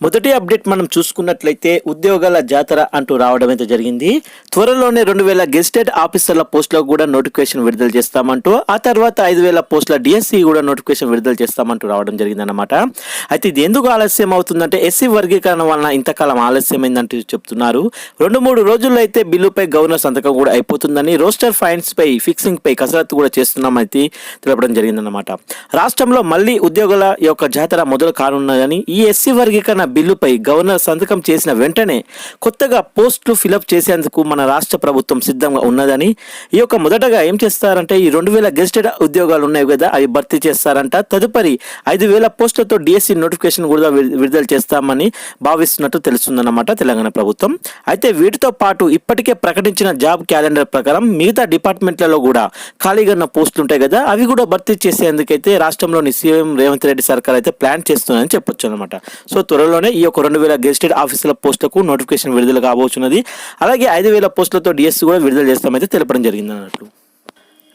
మొదటి అప్డేట్ మనం చూసుకున్నట్లయితే ఉద్యోగాల జాతర అంటూ రావడం అయితే జరిగింది. త్వరలోనే రెండు వేల గెస్టెడ్ ఆఫీసర్ల పోస్టులకు కూడా నోటిఫికేషన్ విడుదల చేస్తామంటూ ఆ తర్వాత ఐదు వేల పోస్టుల డిఎస్సి కూడా నోటిఫికేషన్ విడుదల చేస్తామంటూ రావడం జరిగిందన్నమాట. అయితే ఇది ఎందుకు ఆలస్యం అవుతుందంటే ఎస్సీ వర్గీకరణ వలన ఇంతకాలం ఆలస్యమైందంటూ చెప్తున్నారు. రెండు మూడు రోజుల్లో అయితే బిల్లుపై గవర్నర్ సంతకం కూడా అయిపోతుందని రోస్టర్ ఫైన్స్ పై ఫిక్సింగ్ పై కసరత్తు కూడా చేస్తున్నామని తెలపడం జరిగిందన్నమాట. రాష్ట్రంలో మళ్ళీ ఉద్యోగుల యొక్క జాతర మొదలు కానున్నదని ఈ ఎస్సీ వర్గీకరణ బిల్లుపై గవర్నర్ సంతకం చేసిన వెంటనే కొత్తగా పోస్టులు ఫిలప్ చేసేందుకు మన రాష్ట్ర ప్రభుత్వం సిద్ధంగా ఉన్నదని ఈ యొక్క మొదటగా ఏం చేస్తారంటే ఈ రెండు వేల గెస్టెడ్ ఉద్యోగాలు ఉన్నాయి కదా అవి భర్తీ చేస్తారంట. తదుపరి ఐదు వేల పోస్టులతో డిఎస్సి నోటిఫికేషన్ కూడా విడుదల చేస్తామని భావిస్తున్నట్టు తెలుస్తుందన్నమాట తెలంగాణ ప్రభుత్వం. అయితే వీటితో పాటు ఇప్పటికే ప్రకటించిన జాబ్ క్యాలెండర్ ప్రకారం మిగతా డిపార్ట్మెంట్లలో కూడా ఖాళీగా ఉన్న పోస్టులు ఉంటాయి కదా అవి కూడా భర్తీ చేసేందుకైతే రాష్ట్రంలోని సీఎం రేవంత్ రెడ్డి సర్కార్ అయితే ప్లాన్ చేస్తుందని చెప్పొచ్చు అనమాట సో త్వరలో త్వరలోనే ఈ యొక్క రెండు వేల గెస్టెడ్ ఆఫీసుల పోస్టులకు నోటిఫికేషన్ విడుదల కాబోతున్నది అలాగే ఐదు వేల పోస్టులతో డిఎస్సి కూడా విడుదల చేస్తామైతే తెలపడం జరిగింది అన్నట్లు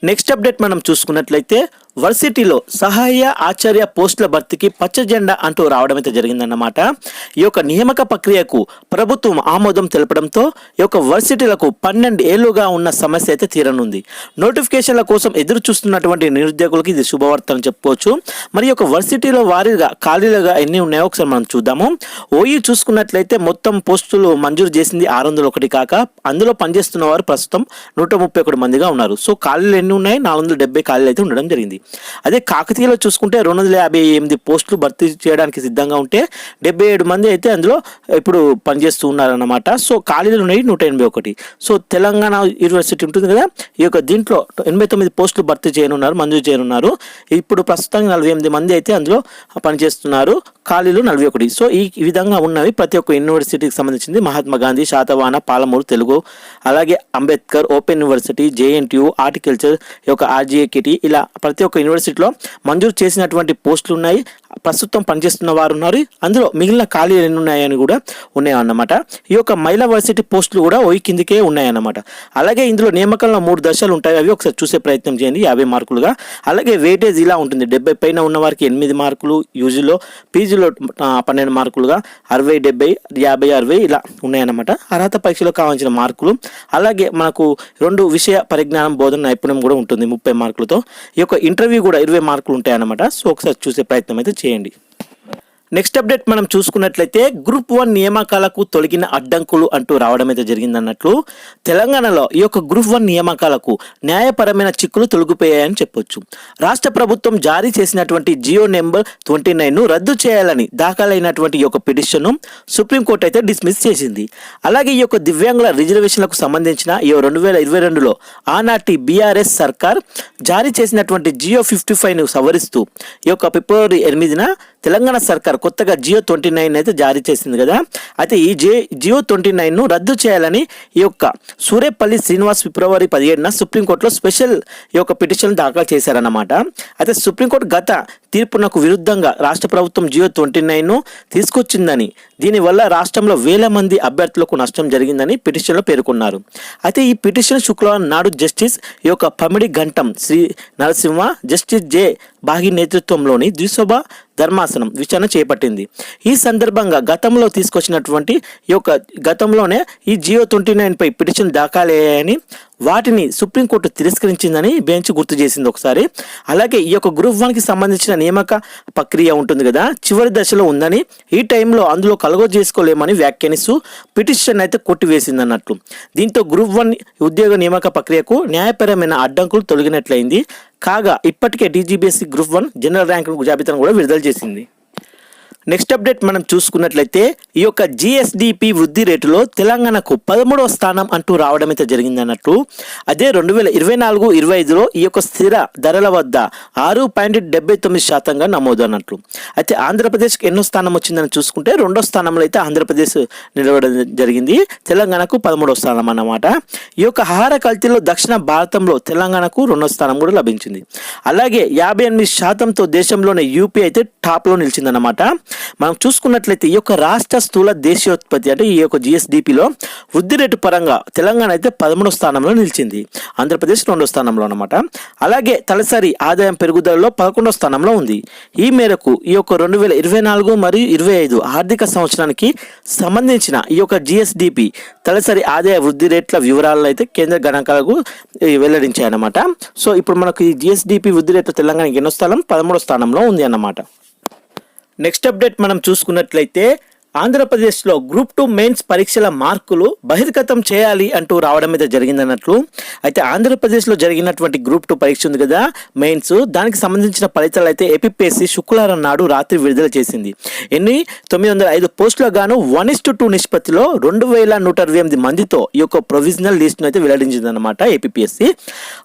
నెక్స్ట్ అప్డేట్ మనం చూసుకున్నట్లయితే వర్సిటీలో సహాయ ఆచార్య పోస్టుల భర్తీకి పచ్చ జెండా అంటూ రావడం అయితే జరిగిందన్నమాట. ఈ యొక్క నియామక ప్రక్రియకు ప్రభుత్వం ఆమోదం తెలపడంతో ఈ యొక్క వర్సిటీలకు పన్నెండు ఏళ్ళుగా ఉన్న సమస్య అయితే తీరనుంది. నోటిఫికేషన్ల కోసం ఎదురు చూస్తున్నటువంటి నిరుద్యోగులకు ఇది శుభవార్త అని చెప్పుకోవచ్చు. మరి యొక్క వర్సిటీలో వారీగా ఖాళీలుగా ఎన్ని ఉన్నాయో ఒకసారి మనం చూద్దాము. ఓయి చూసుకున్నట్లయితే మొత్తం పోస్టులు మంజూరు చేసింది ఆరు వందల ఒకటి కాక అందులో పనిచేస్తున్న వారు ప్రస్తుతం నూట ముప్పై ఒకటి మందిగా ఉన్నారు. సో ఖాళీలు ఎన్ని ఉన్నాయి? నాలుగు వందల డెబ్బై ఖాళీలు అయితే ఉండడం జరిగింది. అదే కాకతీయలో చూసుకుంటే రెండు వందల యాభై ఎనిమిది పోస్టులు భర్తీ చేయడానికి సిద్ధంగా ఉంటే డెబ్బై ఏడు మంది అయితే అందులో ఇప్పుడు పనిచేస్తూ ఉన్నారన్నమాట. సో ఖాళీలు ఉన్నాయి నూట ఎనభై ఒకటి. సో తెలంగాణ యూనివర్సిటీ ఉంటుంది కదా ఈ యొక్క దీంట్లో ఎనభై తొమ్మిది పోస్టులు భర్తీ చేయనున్నారు మంజూరు చేయనున్నారు. ఇప్పుడు ప్రస్తుతం నలభై ఎనిమిది మంది అయితే అందులో పనిచేస్తున్నారు ఖాళీలు నలభై ఒకటి. సో ఈ విధంగా ఉన్నవి ప్రతి ఒక్క యూనివర్సిటీకి సంబంధించింది. మహాత్మా గాంధీ శాతవాన పాలమూరు తెలుగు అలాగే Ambedkar open university JNTU horticulture ఈ యొక్క ఆర్జీఏకేటి ఇలా ప్రతి ఒక్క యూనివర్సిటీలో మంజూరు చేసినటువంటి పోస్టులు ఉన్నాయి. ప్రస్తుతం పనిచేస్తున్న వారు ఉన్నారు అందులో మిగిలిన ఖాళీలు ఎన్ని ఉన్నాయని కూడా ఉన్నాయన్నమాట. ఈ యొక్క మహిళా వర్సిటీ పోస్టులు కూడా ఓయి కిందికే ఉన్నాయన్నమాట. అలాగే ఇందులో నియామకంలో మూడు దశలు ఉంటాయి. అవి ఒకసారి చూసే ప్రయత్నం చేయండి. యాభై మార్కులుగా. అలాగే వెయిటేజ్ ఇలా ఉంటుంది. డెబ్బై పైన ఉన్న వారికి ఎనిమిది మార్కులు యూజీలో పీజీలో పన్నెండు మార్కులుగా. అరవై డెబ్బై యాభై అరవై ఇలా ఉన్నాయన్నమాట. అర్హత పరీక్షలో కావాల్సిన మార్కులు. అలాగే మనకు రెండు విషయ పరిజ్ఞానం బోధన నైపుణ్యం కూడా ఉంటుంది ముప్పై మార్కులతో. ఈ యొక్క ఇంటర్వ్యూ కూడా ఇరవై మార్కులు ఉంటాయన్నమాట. సో ఒకసారి చూసే ప్రయత్నం అయితే చేయండి. నెక్స్ట్ అప్డేట్ మనం చూసుకున్నట్లయితే గ్రూప్ వన్ నియామకాలకు తొలగిన అడ్డంకులు అంటూ రావడం అయితే జరిగిందన్నట్లు తెలంగాణలో ఈ యొక్క గ్రూప్ వన్ నియామకాలకు న్యాయపరమైన చిక్కులు తొలగిపోయాయని చెప్పొచ్చు. రాష్ట్ర ప్రభుత్వం జారీ చేసినటువంటి జియో నెంబర్ ట్వంటీ నైన్ను రద్దు చేయాలని దాఖలైనటువంటి ఈ యొక్క పిటిషన్ను సుప్రీంకోర్టు అయితే డిస్మిస్ చేసింది. అలాగే ఈ యొక్క దివ్యాంగుల రిజర్వేషన్లకు సంబంధించిన ఈ రెండు వేల ఇరవై రెండులో ఆనాటి బీఆర్ఎస్ సర్కార్ జారీ చేసినటువంటి జియో ఫిఫ్టీ ను సవరిస్తూ ఈ యొక్క ఫిబ్రవరి ఎనిమిదిన తెలంగాణ సర్కార్ కొత్తగా జియో ట్వంటీ నైన్ అయితే జారీ చేసింది కదా? అయితే ఈ జే జియో ట్వంటీ నైన్ను రద్దు చేయాలని ఈ యొక్క సూరేపల్లి శ్రీనివాస్ ఫిబ్రవరి పదిహేడున సుప్రీంకోర్టులో స్పెషల్ ఈ యొక్క పిటిషన్ దాఖలు చేశారన్నమాట. అయితే సుప్రీంకోర్టు గత తీర్పునకు విరుద్ధంగా రాష్ట్ర ప్రభుత్వం జియో ట్వంటీ ను తీసుకొచ్చిందని దీనివల్ల రాష్ట్రంలో వేల మంది అభ్యర్థులకు నష్టం జరిగిందని పిటిషన్లో పేర్కొన్నారు. అయితే ఈ పిటిషన్ శుక్రవారం నాడు జస్టిస్ ఈ యొక్క పమిడి గంటం శ్రీ నరసింహ జస్టిస్ జే బాగి నేతృత్వంలోని ద్విసభ ధర్మాసనం విచారణ చేపట్టింది. ఈ సందర్భంగా గతంలో తీసుకొచ్చినటువంటి ఈ యొక్క గతంలోనే ఈ జియో ట్వంటీ నైన్పై పిటిషన్ దాఖలయ్యాయని వాటిని సుప్రీంకోర్టు తిరస్కరించిందని బెంచ్ గుర్తు చేసింది ఒకసారి. అలాగే ఈ యొక్క గ్రూప్ వన్కి సంబంధించిన నియామక ప్రక్రియ ఉంటుంది కదా చివరి దశలో ఉందని ఈ టైంలో అందులో కలుగో చేసుకోలేమని వ్యాఖ్యానిస్తూ పిటిషన్ అయితే కొట్టివేసింది అన్నట్లు దీంతో గ్రూప్ వన్ ఉద్యోగ నియామక ప్రక్రియకు న్యాయపరమైన అడ్డంకులు తొలగినట్లయింది. కాగా ఇప్పటికే TGPSC group one general rank జాబితాను కూడా విడుదల చేసింది. నెక్స్ట్ అప్డేట్ మనం చూసుకున్నట్లయితే ఈ యొక్క జిఎస్డిపి వృద్ధి రేటులో తెలంగాణకు పదమూడవ స్థానం అంటూ రావడం అయితే జరిగింది అన్నట్టు అదే రెండు వేల ఇరవై నాలుగు ఇరవై ఐదులో ఈ యొక్క స్థిర ధరల వద్ద ఆరు పాయింట్ డెబ్బై తొమ్మిది శాతంగా నమోదు అన్నట్లు అయితే ఆంధ్రప్రదేశ్కి ఎన్నో స్థానం వచ్చిందని చూసుకుంటే రెండో స్థానంలో అయితే ఆంధ్రప్రదేశ్ నిలవడం జరిగింది. తెలంగాణకు పదమూడవ స్థానం అన్నమాట. ఈ యొక్క ఆహార కల్తీలో దక్షిణ భారతంలో తెలంగాణకు రెండో స్థానం కూడా లభించింది. అలాగే యాభై ఎనిమిది శాతంతో దేశంలోనే యూపీ అయితే టాప్లో నిలిచిందన్నమాట. మనం చూసుకున్నట్లయితే ఈ యొక్క రాష్ట్ర స్థూల దేశీయోత్పత్తి అంటే ఈ యొక్క జిఎస్డిపిలో వృద్ధి రేటు పరంగా తెలంగాణ అయితే పదమూడో స్థానంలో నిలిచింది. ఆంధ్రప్రదేశ్ రెండో స్థానంలో అనమాట అలాగే తలసరి ఆదాయం పెరుగుదలలో పదకొండో స్థానంలో ఉంది. ఈ మేరకు ఈ యొక్క రెండు వేల ఇరవై నాలుగు మరియు ఇరవై ఐదు ఆర్థిక సంవత్సరానికి సంబంధించిన ఈ యొక్క జిఎస్డిపి తలసరి ఆదాయ వృద్ధి రేట్ల వివరాలను అయితే కేంద్ర గణాంకాలకు వెల్లడించాయన్నమాట. సో ఇప్పుడు మనకు ఈ జిఎస్డిపి వృద్ధి రేటు తెలంగాణకి ఎన్నో స్థానం పదమూడో స్థానంలో ఉంది అన్నమాట. నెక్స్ట్ అప్డేట్ మనం చూసుకున్నట్లయితే ఆంధ్రప్రదేశ్లో గ్రూప్ టూ మెయిన్స్ పరీక్షల మార్కులు బహిర్గతం చేయాలి అంటూ రావడం మీద జరిగిందన్నట్లు. అయితే ఆంధ్రప్రదేశ్లో జరిగినటువంటి గ్రూప్ టూ పరీక్ష ఉంది కదా మెయిన్స్. దానికి సంబంధించిన ఫలితాలు అయితే ఎపిపిఎస్సి శుక్రవారం నాడు రాత్రి విడుదల చేసింది. ఎన్ని? తొమ్మిది వందల ఐదు పోస్టులకు గాను వన్ ఇస్ టు టూ నిష్పత్తిలో రెండు వేల నూట అరవై ఎనిమిది మందితో ఈ యొక్క ప్రొవిజనల్ లిస్ట్ను అయితే వెల్లడించిందన్నమాట ఏపీఎస్సి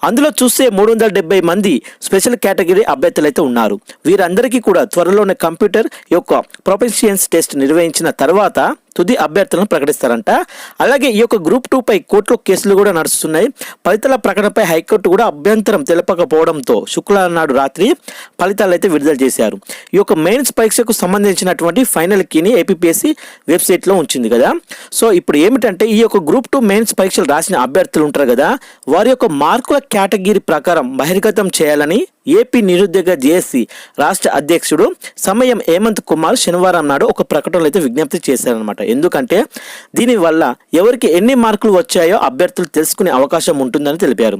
అందులో చూస్తే మూడు వందల డెబ్బై మంది స్పెషల్ కేటగిరీ అభ్యర్థులు అయితే ఉన్నారు. వీరందరికీ కూడా త్వరలోనే కంప్యూటర్ యొక్క ప్రొఫెషియన్స్ టెస్ట్ నిర్వహించిన తర్వాత తుది అభ్యర్థులను ప్రకటిస్తారంట. అలాగే ఈ యొక్క గ్రూప్ టూపై కోర్టులో కేసులు కూడా నడుస్తున్నాయి. ఫలితాల ప్రకటనపై హైకోర్టు కూడా అభ్యంతరం తెలపకపోవడంతో శుక్రవారం నాడు రాత్రి ఫలితాలు అయితే విడుదల చేశారు. ఈ యొక్క మెయిన్స్ పరీక్షకు సంబంధించినటువంటి ఫైనల్ కీని ఏపీపీఎస్సీ వెబ్సైట్లో ఉంచింది కదా. సో ఇప్పుడు ఏమిటంటే ఈ యొక్క గ్రూప్ టూ మెయిన్స్ పరీక్షలు రాసిన అభ్యర్థులు ఉంటారు కదా. వారి యొక్క మార్కుల కేటగిరీ ప్రకారం బహిర్గతం చేయాలని ఏపీ నిరుద్యోగ జేఏసీ రాష్ట్ర అధ్యక్షుడు సమయం హేమంత్ కుమార్ శనివారం నాడు ఒక ప్రకటనలో అయితే విజ్ఞప్తి చేశారనమాట ఎందుకంటే దీనివల్ల ఎవరికి ఎన్ని మార్కులు వచ్చాయో అభ్యర్థులు తెలుసుకునే అవకాశం ఉంటుందని తెలిపారు.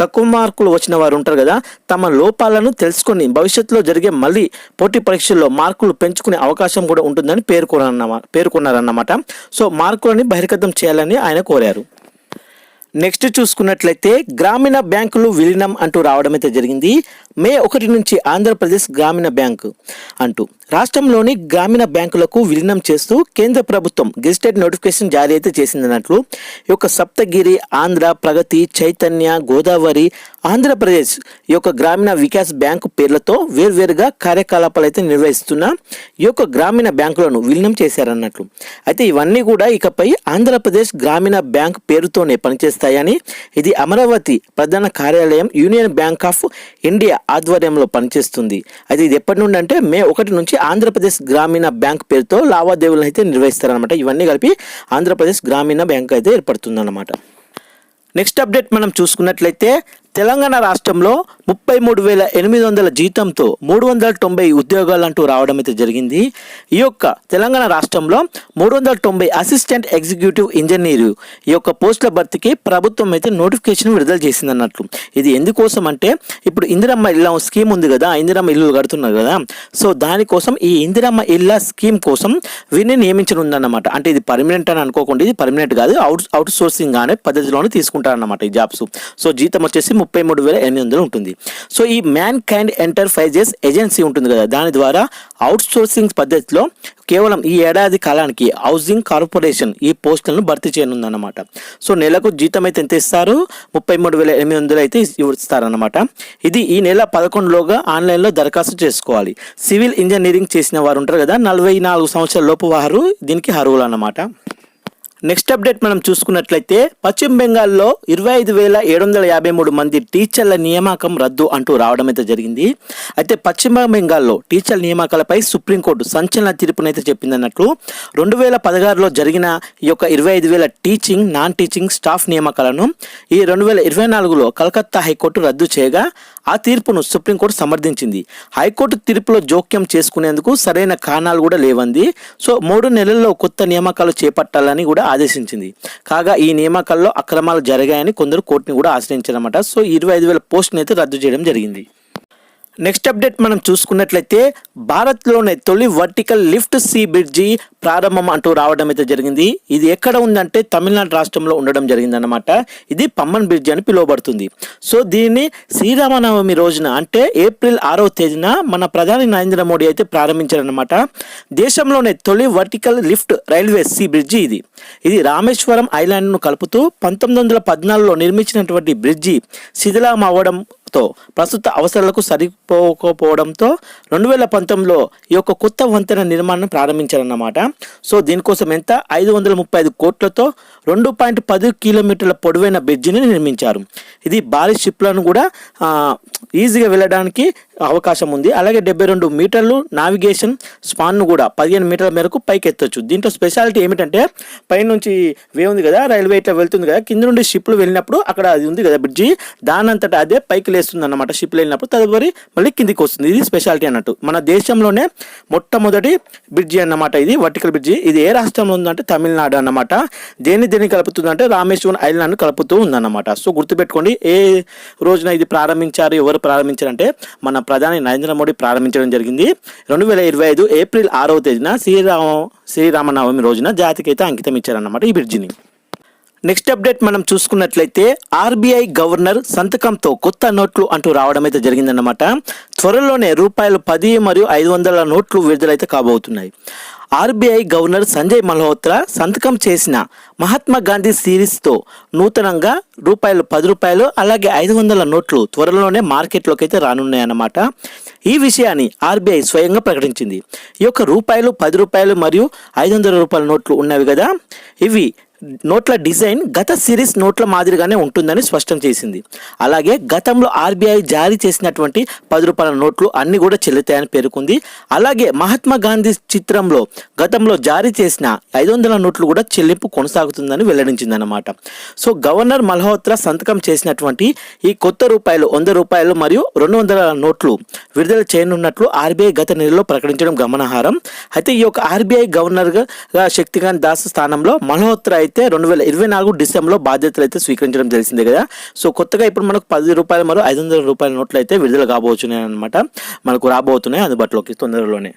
తక్కువ మార్కులు వచ్చిన వారు ఉంటారు కదా తమ లోపాలను తెలుసుకొని భవిష్యత్తులో జరిగే మళ్ళీ పోటీ పరీక్షల్లో మార్కులు పెంచుకునే అవకాశం కూడా ఉంటుందని పేర్కొన్నారన్నమాట పేర్కొన్నారన్నమాట. సో మార్కులని బహిర్గతం చేయాలని ఆయన కోరారు. నెక్స్ట్ చూసుకున్నట్లయితే గ్రామీణ బ్యాంకులు విలీనం అంటూ రావడం అయితే జరిగింది. మే ఒకటి నుంచి ఆంధ్రప్రదేశ్ గ్రామీణ బ్యాంకు అంటూ. రాష్ట్రంలోని గ్రామీణ బ్యాంకులకు విలీనం చేస్తూ కేంద్ర ప్రభుత్వం గెజిటెడ్ నోటిఫికేషన్ జారీ అయితే చేసిందన్నట్లు. ఈ యొక్క సప్తగిరి ఆంధ్ర ప్రగతి చైతన్య గోదావరి ఆంధ్రప్రదేశ్ ఈ యొక్క గ్రామీణ వికాస్ బ్యాంకు పేర్లతో వేర్వేరుగా కార్యకలాపాలు అయితే నిర్వహిస్తున్న ఈ యొక్క గ్రామీణ బ్యాంకులను విలీనం చేశారన్నట్లు. అయితే ఇవన్నీ కూడా ఇకపై ఆంధ్రప్రదేశ్ గ్రామీణ బ్యాంక్ పేరుతోనే పనిచేస్తాయని ఇది అమరావతి ప్రధాన కార్యాలయం యూనియన్ బ్యాంక్ ఆఫ్ ఇండియా ఆధ్వర్యంలో పనిచేస్తుంది. అది ఇది ఎప్పటి నుండి అంటే మే ఒకటి నుంచి ఆంధ్రప్రదేశ్ గ్రామీణ బ్యాంక్ పేరుతో లావాదేవీలను అయితే నిర్వహిస్తారనమాట ఇవన్నీ కలిపి ఆంధ్రప్రదేశ్ గ్రామీణ బ్యాంక్ అయితే ఏర్పడుతుందన్నమాట. నెక్స్ట్ అప్డేట్ మనం చూసుకున్నట్లయితే తెలంగాణ రాష్ట్రంలో ముప్పై మూడు వేల ఎనిమిది వందల జీతంతో మూడు వందల తొంభై ఉద్యోగాలు అంటూ రావడం అయితే జరిగింది. ఈ యొక్క తెలంగాణ రాష్ట్రంలో మూడు వందల తొంభై అసిస్టెంట్ ఎగ్జిక్యూటివ్ ఇంజనీరు ఈ యొక్క పోస్టుల భర్తీకి ప్రభుత్వం అయితే నోటిఫికేషన్ విడుదల చేసింది అన్నట్లు ఇది ఎందుకోసం అంటే ఇప్పుడు ఇందిరమ్మ ఇళ్ళ స్కీమ్ ఉంది కదా ఇందిరమ్మ ఇల్లు కడుతున్నారు కదా సో దానికోసం ఈ ఇందిరమ్మ ఇళ్ళ స్కీమ్ కోసం వీరిని నియమించనుందన్నమాట. అంటే ఇది పర్మనెంట్ అని అనుకోకుండా ఇది పర్మనెంట్ కాదు అవుట్ అవుట్ సోర్సింగ్ అనే పద్ధతిలోనే తీసుకుంటారన్నమాట ఈ జాబ్స్. సో జీతం వచ్చేసి ముప్పై మూడు వేల ఎనిమిది వందలు ఉంటుంది. సో ఈ మ్యాన్ కైండ్ ఎంటర్ప్రైజెస్ ఏజెన్సీ ఉంటుంది కదా దాని ద్వారా అవుట్ సోర్సింగ్ పద్ధతిలో కేవలం ఈ ఏడాది కాలానికి హౌసింగ్ కార్పొరేషన్ ఈ పోస్టులను భర్తీ చేయనుందన్నమాట. సో నెలకు జీతం అయితే ఎంత ఇస్తారు? ముప్పై మూడు వేల ఎనిమిది వందలు అయితే ఇస్తారన్నమాట. ఇది ఈ నెల పదకొండులోగా ఆన్లైన్లో దరఖాస్తు చేసుకోవాలి. సివిల్ ఇంజనీరింగ్ చేసిన వారు ఉంటారు కదా నలభై నాలుగు సంవత్సరాల లోపు వారు దీనికి అర్హులు అన్నమాట నెక్స్ట్ అప్డేట్ మనం చూసుకున్నట్లయితే పశ్చిమ బెంగాల్లో ఇరవై ఐదు వేల ఏడు వందల యాభై మూడు మంది టీచర్ల నియామకం రద్దు అంటూ రావడం అయితే జరిగింది. అయితే పశ్చిమ బెంగాల్లో టీచర్ల నియామకాలపై సుప్రీంకోర్టు సంచలన తీర్పునైతే చెప్పిందన్నట్లు రెండు వేల పదహారులో జరిగిన ఈ యొక్క ఇరవై ఐదు వేల టీచింగ్ నాన్ టీచింగ్ స్టాఫ్ నియామకాలను ఈ రెండు వేల ఇరవై నాలుగులో కలకత్తా హైకోర్టు రద్దు చేయగా ఆ తీర్పును సుప్రీంకోర్టు సమర్థించింది. హైకోర్టు తీర్పులో జోక్యం చేసుకునేందుకు సరైన కారణాలు కూడా లేవంది. సో మూడు నెలల్లో కొత్త నియామకాలు చేపట్టాలని కూడా ఆదేశించింది. కాగా ఈ నియామకాల్లో అక్రమాలు జరిగాయని కొందరు కోర్టుని కూడా ఆశ్రయించారన్నమాట. సో ఇరవై ఐదు వేల పోస్టుని అయితే రద్దు చేయడం జరిగింది. నెక్స్ట్ అప్డేట్ మనం చూసుకున్నట్లయితే భారత్లోనే తొలి వర్టికల్ లిఫ్ట్ సీ బ్రిడ్జి ప్రారంభం అంటూ రావడం అయితే జరిగింది. ఇది ఎక్కడ ఉందంటే తమిళనాడు రాష్ట్రంలో ఉండడం జరిగిందన్నమాట. ఇది పమ్మన్ బ్రిడ్జ్ అని పిలువబడుతుంది. సో దీన్ని శ్రీరామనవమి రోజున అంటే ఏప్రిల్ ఆరవ తేదీన మన ప్రధాని నరేంద్ర మోడీ అయితే ప్రారంభించారనమాట దేశంలోనే తొలి vertical lift railway sea bridge ఇది. ఇది రామేశ్వరం ఐలాండ్ను కలుపుతూ పంతొమ్మిది వందల పద్నాలుగులో నిర్మించినటువంటి బ్రిడ్జి శిథిలం తో ప్రస్తుత అవసరాలకు సరిపోకపోవడంతో రెండు వేల పంతొమ్మిదిలో ఈ యొక్క కొత్త వంతెన నిర్మాణం ప్రారంభించారన్నమాట. సో దీనికోసం ఎంత? ఐదు వందల ముప్పై ఐదు కోట్లతో రెండు పాయింట్ పది కిలోమీటర్ల పొడవైన బ్రిడ్జిని నిర్మించారు. ఇది భారీ షిప్లను కూడా ఈజీగా వెళ్ళడానికి అవకాశం ఉంది. అలాగే డెబ్బై రెండు మీటర్లు నావిగేషన్ స్పాన్ను కూడా పదిహేను మీటర్ల మేరకు పైకి ఎత్తొచ్చు దీంట్లో స్పెషాలిటీ ఏమిటంటే పైనుంచి వే ఉంది కదా రైల్వే ఇట్లా వెళ్తుంది కదా కింద నుండి షిప్లు వెళ్ళినప్పుడు అక్కడ అది ఉంది కదా బ్రిడ్జి దానంతటా అదే పైకి లేస్తుంది అన్నమాట షిప్లు వెళ్ళినప్పుడు తదుపరి మళ్ళీ కిందికి వస్తుంది. ఇది స్పెషాలిటీ అన్నట్టు. మన దేశంలోనే మొట్టమొదటి బ్రిడ్జి అన్నమాట ఇది వర్టికల్ బ్రిడ్జి. ఇది ఏ రాష్ట్రంలో ఉందంటే తమిళనాడు అన్నమాట. దేని దేని కలుపుతుందంటే రామేశ్వరం ఐలాండ్ కలుపుతూ ఉందన్నమాట. సో గుర్తుపెట్టుకోండి ఏ రోజున ఇది ప్రారంభించారు ఎవరు ప్రారంభించారంటే మన ప్రధాని నరేంద్ర మోడీ ప్రారంభించడం జరిగింది. రెండు వేల ఇరవై ఐదు ఏప్రిల్ ఆరవ తేదీన శ్రీరామ శ్రీరామనవమి రోజున జాతికి అయితే అంకితం ఇచ్చారన్నమాట ఈ బ్రిడ్జిని. నెక్స్ట్ అప్డేట్ మనం చూసుకున్నట్లయితే ఆర్బీఐ గవర్నర్ సంతకంతో కొత్త నోట్లు అంటూ రావడం అయితే జరిగిందన్నమాట. త్వరలోనే రూపాయలు పది మరియు ఐదు వందల నోట్లు విడుదలైతే కాబోతున్నాయి. ఆర్బీఐ గవర్నర్ సంజయ్ మల్హోత్రా సంతకం చేసిన మహాత్మా గాంధీ సిరీస్తో నూతనంగా రూపాయలు పది రూపాయలు అలాగే ఐదు వందల నోట్లు త్వరలోనే మార్కెట్లోకి అయితే రానున్నాయన్నమాట. ఈ విషయాన్ని ఆర్బీఐ స్వయంగా ప్రకటించింది. ఈ యొక్క రూపాయలు పది రూపాయలు మరియు ఐదు వందల రూపాయల నోట్లు ఉన్నవి కదా. ఇవి నోట్ల డిజైన్ గత సిరీస్ నోట్ల మాదిరిగానే ఉంటుందని స్పష్టం చేసింది. అలాగే గతంలో ఆర్బీఐ జారీ చేసినటువంటి పది రూపాయల నోట్లు అన్ని కూడా చెల్లుతాయని పేర్కొంది. అలాగే మహాత్మా గాంధీ చిత్రంలో గతంలో జారీ చేసిన ఐదు వందల నోట్లు కూడా చెల్లింపు కొనసాగుతుందని వెల్లడించింది అనమాట సో గవర్నర్ మల్హోత్రా సంతకం చేసినటువంటి ఈ కొత్త రూపాయలు వంద రూపాయలు మరియు రెండు వందల నోట్లు విడుదల చేయనున్నట్లు ఆర్బీఐ గత నెలలో ప్రకటించడం గమనార్హం. అయితే ఈ యొక్క ఆర్బీఐ గవర్నర్గా శక్తికాంత్ దాస్ స్థానంలో మల్హోత్రా అయితే రెండు వేల ఇరవై నాలుగు డిసెంబర్లో బాధ్యతలు అయితే స్వీకరించడం తెలిసిందే కదా. సో కొత్తగా ఇప్పుడు మనకు పది రూపాయలు మరియు ఐదు వందల రూపాయల నోట్లు అయితే విడుదల కాబోతున్నాయి అనమాట మనకు రాబోతున్నాయి అందుబాటులోకి తొందరలోనే.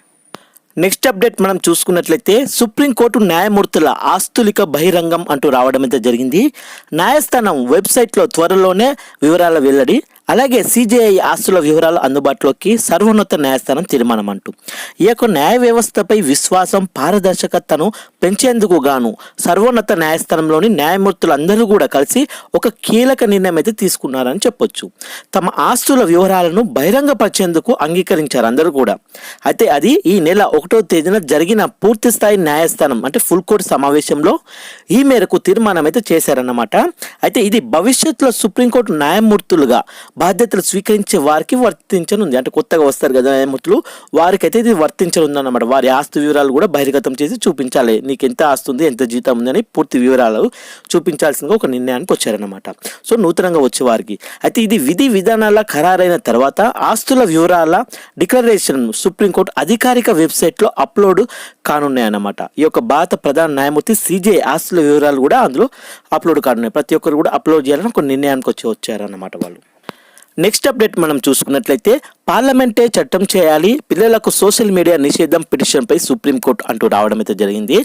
నెక్స్ట్ అప్డేట్ మనం చూసుకున్నట్లయితే సుప్రీంకోర్టు న్యాయమూర్తుల ఆస్తులిక బహిరంగం అంటూ రావడం అయితే జరిగింది. న్యాయస్థానం వెబ్సైట్లో త్వరలోనే వివరాల వెల్లడి అలాగే సిజేఐ ఆస్తుల వివరాలు అందుబాటులోకి సర్వోన్నత న్యాయస్థానం తీర్మానం అంటూ ఈ యొక్క న్యాయ వ్యవస్థపై విశ్వాసం పారదర్శకతను పెంచేందుకు గాను సర్వోన్నత న్యాయస్థానంలోని న్యాయమూర్తులందరూ కూడా కలిసి ఒక కీలక నిర్ణయం అయితే తీసుకున్నారని చెప్పొచ్చు. తమ ఆస్తుల వివరాలను బహిరంగపరిచేందుకు అంగీకరించారు అందరూ కూడా. అయితే అది ఈ నెల ఒకటో తేదీన జరిగిన పూర్తి స్థాయి న్యాయస్థానం అంటే ఫుల్ కోర్టు సమావేశంలో ఈ మేరకు తీర్మానం అయితే చేశారన్నమాట. అయితే ఇది భవిష్యత్తులో సుప్రీంకోర్టు న్యాయమూర్తులుగా బాధ్యతలు స్వీకరించే వారికి వర్తించనుంది. అంటే కొత్తగా వస్తారు కదా న్యాయమూర్తులు వారికైతే ఇది వర్తించనుంది అన్నమాట వారి ఆస్తి వివరాలు కూడా బహిర్గతం చేసి చూపించాలి. నీకు ఎంత ఆస్తి ఉంది ఎంత జీతం ఉంది అని పూర్తి వివరాలు చూపించాల్సిందిగా ఒక నిర్ణయానికి వచ్చారన్నమాట. సో నూతనంగా వచ్చే వారికి. అయితే ఇది విధి విధానాల ఖరారైన తర్వాత ఆస్తుల వివరాల డిక్లరేషన్ సుప్రీంకోర్టు అధికారిక వెబ్సైట్లో అప్లోడ్ కానున్నాయన్నమాట. ఈ యొక్క భారత ప్రధాన న్యాయమూర్తి సిజే ఆస్తుల వివరాలు కూడా అందులో అప్లోడ్ కానున్నాయి. ప్రతి ఒక్కరు కూడా అప్లోడ్ చేయాలని ఒక నిర్ణయానికి వచ్చి వచ్చారన్నమాట వాళ్ళు. నెక్స్ట్ అప్డేట్ మనం చూసుకున్నట్లయితే పార్లమెంటే చట్టం చేయాలి పిల్లలకు సోషల్ మీడియా నిషేధం పిటిషన్పై సుప్రీంకోర్టు అంటూ రావడం అయితే జరిగింది.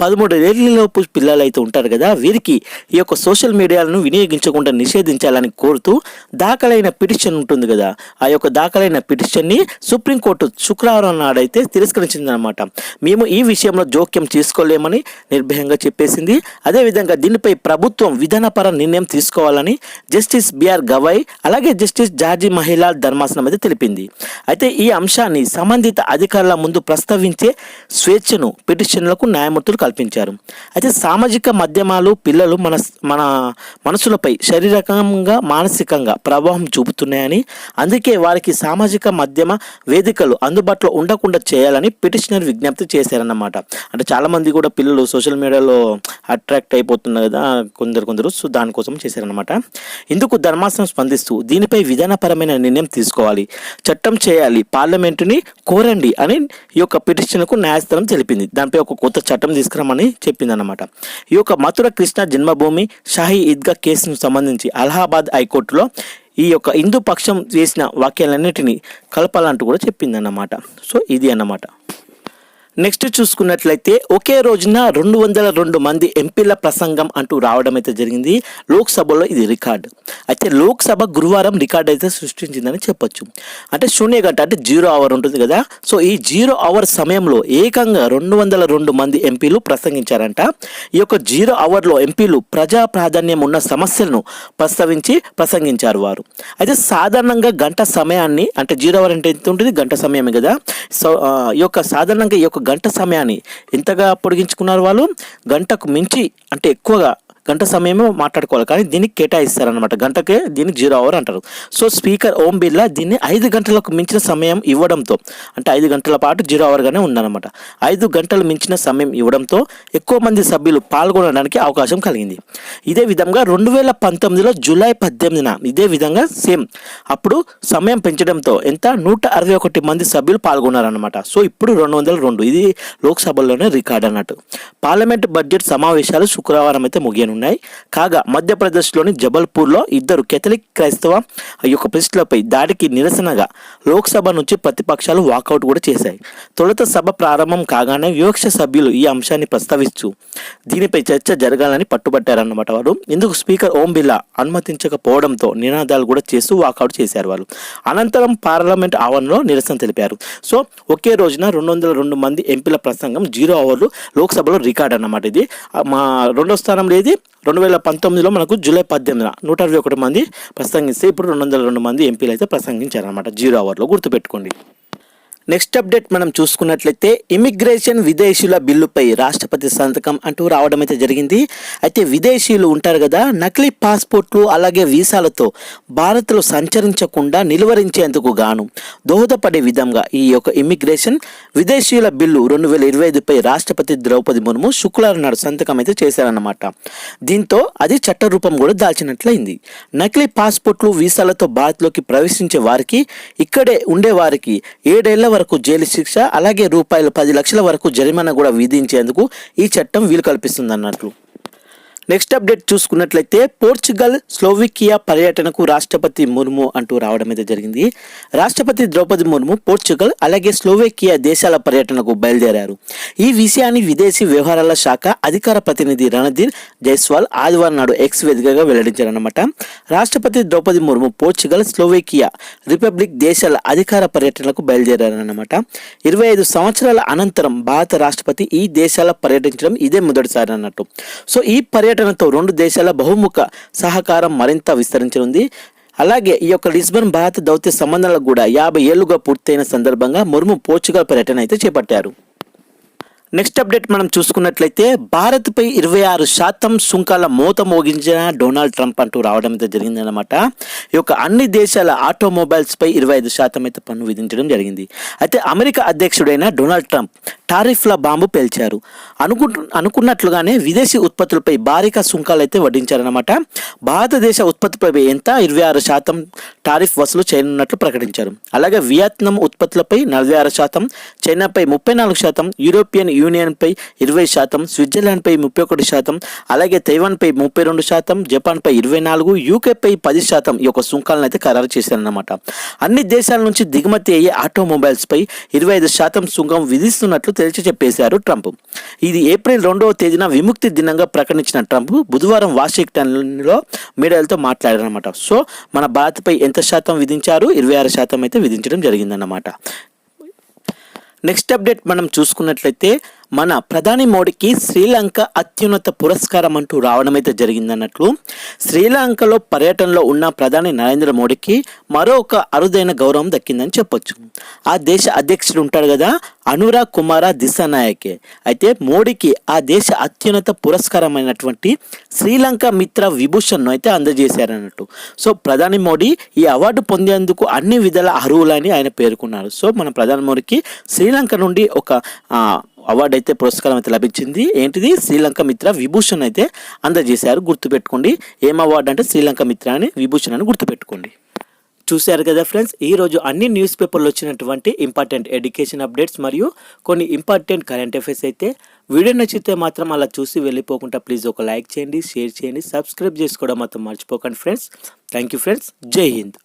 పదమూడు ఏళ్ళలోపు పిల్లలు అయితే ఉంటారు కదా వీరికి ఈ యొక్క సోషల్ మీడియాలను వినియోగించకుండా నిషేధించాలని కోరుతూ దాఖలైన పిటిషన్ ఉంటుంది కదా ఆ యొక్క దాఖలైన పిటిషన్ని సుప్రీంకోర్టు శుక్రవారం నాడైతే తిరస్కరించిందనమాట మేము ఈ విషయంలో జోక్యం తీసుకోలేమని నిర్భయంగా చెప్పేసింది. అదేవిధంగా దీనిపై ప్రభుత్వం విధానపర నిర్ణయం తీసుకోవాలని జస్టిస్ బిఆర్ గవాయ్ అలాగే జస్టిస్ జార్జి మహిళా ధర్మాసనం అయితే తెలిపింది అయితే ఈ అంశాన్ని సంబంధిత అధికారుల ముందు ప్రస్తావించే స్వేచ్ఛను పిటిషన్లకు న్యాయమూర్తులు కల్పించారు. అయితే సామాజిక మాధ్యమాలు పిల్లలు మన మన మనసులపై శారీరకంగా మానసికంగా ప్రభావం చూపుతున్నాయని అందుకే వారికి సామాజిక మాధ్యమ వేదికలు అందుబాటులో ఉండకుండా చేయాలని పిటిషనర్ విజ్ఞప్తి చేశారన్నమాట. అంటే చాలామంది కూడా పిల్లలు సోషల్ మీడియాలో అట్రాక్ట్ అయిపోతున్నారు కదా కొందరు కొందరు సో దానికోసం చేశారనమాట ఇందుకు ధర్మాసనం స్పందిస్తూ దీనిపై విధానపరమైన నిర్ణయం తీసుకోవాలి. చట్టం చేయాలి పార్లమెంటుని కోరండి అని ఈ యొక్క పిటిషన్కు న్యాయస్థానం తెలిపింది. దానిపై ఒక కొత్త చట్టం తీసుకురామని చెప్పిందన్నమాట. ఈ యొక్క మథుర కృష్ణ జన్మభూమి షాహీ ఈద్గా కేసును సంబంధించి అలహాబాద్ హైకోర్టులో ఈ యొక్క హిందూ పక్షం చేసిన వాక్యాలన్నిటినీ కలపాలంటూ కూడా చెప్పిందన్నమాట. సో ఇది అన్నమాట. నెక్స్ట్ చూసుకున్నట్లయితే ఒకే రోజున రెండు వందల రెండు మంది ఎంపీల ప్రసంగం అంటూ రావడం అయితే జరిగింది. లోక్సభలో ఇది రికార్డ్. అయితే లోక్సభ గురువారం రికార్డ్ అయితే సృష్టించిందని చెప్పొచ్చు. అంటే శూన్య గంట అంటే జీరో అవర్ ఉంటుంది కదా. సో ఈ జీరో అవర్ సమయంలో ఏకంగా రెండు వందల రెండు మంది ఎంపీలు ప్రసంగించారంట. ఈ యొక్క జీరో అవర్లో ఎంపీలు ప్రజా ప్రాధాన్యం ఉన్న సమస్యలను ప్రస్తావించి ప్రసంగించారు వారు. అయితే సాధారణంగా గంట సమయాన్ని అంటే జీరో అవర్ అంటే ఎంత ఉంటుంది? గంట సమయమే కదా. సో ఈ యొక్క సాధారణంగా ఈ యొక్క గంట సమయాన్ని ఎంతగా పొడిగించుకున్నారు వాళ్ళు? గంటకు మించి అంటే ఎక్కువగా గంట సమయమే మాట్లాడుకోవాలి. కానీ దీనికి కేటాయిస్తారనమాట గంటకే దీనికి జీరో అవర్ అంటారు. సో స్పీకర్ ఓం బిర్లా దీన్ని ఐదు గంటలకు మించిన సమయం ఇవ్వడంతో అంటే ఐదు గంటల పాటు జీరో అవర్గానే ఉందన్నమాట ఐదు గంటలు మించిన సమయం ఇవ్వడంతో ఎక్కువ మంది సభ్యులు పాల్గొనడానికి అవకాశం కలిగింది. ఇదే విధంగా రెండు వేల పంతొమ్మిదిలో జూలై పద్దెనిమిదిన ఇదే విధంగా సేమ్. అప్పుడు సమయం పెంచడంతో ఎంత? నూట అరవై ఒకటి మంది సభ్యులు పాల్గొన్నారన్నమాట. సో ఇప్పుడు రెండు వందల రెండు. ఇది లోక్సభలోనే రికార్డ్ అన్నట్టు. పార్లమెంట్ బడ్జెట్ సమావేశాలు శుక్రవారం అయితే ఉన్నాయి. కాగా మధ్యప్రదేశ్లోని జబల్పూర్లో ఇద్దరు కెథలిక్ క్రైస్తవ ఈ యొక్క ప్రెస్లపై దాడికి నిరసనగా లోక్సభ నుంచి ప్రతిపక్షాలు వాకౌట్ కూడా చేశాయి. తొలుత సభ ప్రారంభం కాగానే వివక్ష సభ్యులు ఈ అంశాన్ని ప్రస్తావిస్తూ దీనిపై చర్చ జరగాలని పట్టుబట్టారన్నమాట వారు. ఇందుకు స్పీకర్ ఓం బిర్లా అనుమతించకపోవడంతో నినాదాలు కూడా చేస్తూ వాకౌట్ చేశారు వాళ్ళు అనంతరం పార్లమెంట్ ఆవరణలో నిరసన తెలిపారు. సో ఒకే రోజున రెండు వందల రెండు మంది ఎంపీల ప్రసంగం జీరో అవర్లు లోక్సభలో రికార్డ్ అన్నమాట ఇది. మా రెండో స్థానంలో ఇది రెండు వేల పంతొమ్మిదిలో మనకు జూలై పద్దెనిమిదిన నూట అరవై ఒకటి మంది ప్రసంగిస్తే ఇప్పుడు రెండు వందల రెండు మంది ఎంపీలు అయితే ప్రసంగించారనమాట జీరో అవర్లో గుర్తుపెట్టుకోండి. నెక్స్ట్ అప్డేట్ మనం చూసుకున్నట్లయితే ఇమిగ్రేషన్ విదేశీయుల బిల్లుపై రాష్ట్రపతి సంతకం అంటూ రావడం అయితే జరిగింది. అయితే విదేశీయులు ఉంటారు కదా నకిలీ పాస్పోర్ట్లు అలాగే వీసాలతో భారత్లో సంచరించకుండా నిలువరించేందుకు గాను దోహదపడే విధంగా ఈ యొక్క ఇమిగ్రేషన్ విదేశీయుల బిల్లు రెండు వేల ఇరవై ఐదుపై రాష్ట్రపతి ద్రౌపది ముర్ము శుక్రవారం నాడు సంతకం అయితే చేశారన్నమాట. దీంతో అది చట్టరూపం కూడా దాల్చినట్లయింది. నకిలీ పాస్పోర్ట్లు వీసాలతో భారత్లోకి ప్రవేశించే వారికి ఇక్కడే ఉండే వారికి ఏడేళ్ళ వరకు జైలు శిక్ష అలాగే రూపాయలు పది లక్షల వరకు జరిమానా కూడా విధించేందుకు ఈ చట్టం వీలు కల్పిస్తుంది అన్నట్లు నెక్స్ట్ అప్డేట్ చూసుకున్నట్లయితే పోర్చుగల్ స్లోవికియా పర్యటనకు రాష్ట్రపతి ముర్ము అంటూ రావడం అయితే జరిగింది. రాష్ట్రపతి ద్రౌపది ముర్ము పోర్చుగల్ అలాగే స్లోవేకియా దేశాల పర్యటనకు బయలుదేరారు. ఈ విషయాన్ని విదేశీ వ్యవహారాల శాఖ అధికార ప్రతినిధి రణధీర్ జైస్వాల్ ఆదివారం నాడు ఎక్స్ వేదికగా వెల్లడించారన్నమాట. రాష్ట్రపతి Draupadi Murmu Portugal Slovakia republic దేశాల అధికార పర్యటనకు బయలుదేరారన్నమాట. ఇరవై ఐదు సంవత్సరాల అనంతరం భారత రాష్ట్రపతి ఈ దేశాల పర్యటించడం ఇదే మొదటిసారి అన్నట్టు. సో ఈ పర్యటనతో రెండు దేశాల బహుముఖ సహకారం మరింత విస్తరించనుంది. అలాగే ఈ యొక్క లిస్బన్ భారత దౌత్య సంబంధాలకు కూడా యాభై ఏళ్ళుగా పూర్తయిన సందర్భంగా ముర్ము పోర్చుగల్ పర్యటన అయితే చేపట్టారు. నెక్స్ట్ అప్డేట్ మనం చూసుకున్నట్లయితే భారత్పై ఇరవై ఆరు శాతం సుంకాల మూత మోగించిన డొనాల్డ్ ట్రంప్ అంటూ రావడం అయితే జరిగిందనమాట ఈ యొక్క అన్ని దేశాల ఆటోమొబైల్స్ పై ఇరవై ఐదు శాతం అయితే పన్ను విధించడం జరిగింది. అయితే అమెరికా అధ్యక్షుడైన డొనాల్డ్ ట్రంప్ టారిఫ్ల బాంబు పేల్చారు. అనుకు అనుకున్నట్లుగానే విదేశీ ఉత్పత్తులపై భారీగా సుంకాలు అయితే వడ్డించారనమాట భారతదేశ ఉత్పత్తిపై ఎంత? ఇరవై ఆరు శాతం టారిఫ్ వసూలు చేయనున్నట్లు ప్రకటించారు. అలాగే వియత్నాం ఉత్పత్తులపై నలభై ఆరు శాతం చైనాపై ముప్పై నాలుగు శాతం యూరోపియన్ యూనియన్పై ఇరవై శాతం స్విట్జర్లాండ్పై ముప్పై ఒకటి శాతం అలాగే తైవాన్పై ముప్పై రెండు శాతం జపాన్పై ఇరవై నాలుగు యూకేపై పది శాతం ఈ యొక్క సుంకాలను అయితే ఖరారు చేశారన్నమాట. అన్ని దేశాల నుంచి దిగుమతి అయ్యే ఆటోమొబైల్స్పై ఇరవై ఐదు శాతం సుంకం విధిస్తున్నట్లు తేల్చి చెప్పేశారు ట్రంప్. ఇది ఏప్రిల్ రెండవ తేదీన విముక్తి దినంగా ప్రకటించిన ట్రంప్ బుధవారం వాషింగ్టన్లో మీడియాలతో మాట్లాడారన్నమాట. సో మన భారత్పై ఎంత శాతం విధించారు? ఇరవై ఆరు శాతం అయితే విధించడం జరిగిందన్నమాట. నెక్స్ట్ అప్డేట్ మనం చూసుకున్నట్లయితే మన ప్రధాని మోడీకి శ్రీలంక అత్యున్నత పురస్కారం అంటూ రావడం అయితే జరిగిందన్నట్లు. శ్రీలంకలో పర్యటనలో ఉన్న ప్రధాని నరేంద్ర మోడీకి మరో ఒక అరుదైన గౌరవం దక్కిందని చెప్పొచ్చు. ఆ దేశ అధ్యక్షుడు ఉంటాడు కదా అనురాగ్ కుమార దిశానాయకే. అయితే మోడీకి ఆ దేశ అత్యున్నత పురస్కారమైనటువంటి శ్రీలంక మిత్ర విభూషణ్ను అయితే అందజేశారన్నట్టు. సో ప్రధాని మోడీ ఈ అవార్డు పొందేందుకు అన్ని విధాల అర్హులని ఆయన పేర్కొన్నారు. సో మన ప్రధాని మోడీకి శ్రీలంక నుండి ఒక అవార్డు అయితే పురస్కారం అయితే లభించింది. ఏంటిది? శ్రీలంక మిత్ర విభూషణ్ అయితే అందజేశారు. గుర్తుపెట్టుకోండి. ఏం అవార్డు అంటే శ్రీలంక మిత్ర అని విభూషణ్ అని గుర్తుపెట్టుకోండి. చూశారు కదా ఫ్రెండ్స్ ఈ రోజు అన్ని న్యూస్ పేపర్లు వచ్చినటువంటి ఇంపార్టెంట్ ఎడ్యుకేషన్ అప్డేట్స్ మరియు కొన్ని ఇంపార్టెంట్ కరెంట్ అఫైర్స్ అయితే వీడియో నచ్చితే మాత్రం అలా చూసి వెళ్ళిపోకుండా ప్లీజ్ ఒక లైక్ చేయండి షేర్ చేయండి సబ్స్క్రైబ్ చేసుకోవడం మాత్రం మర్చిపోకండి ఫ్రెండ్స్. Thank you friends. జై హింద్.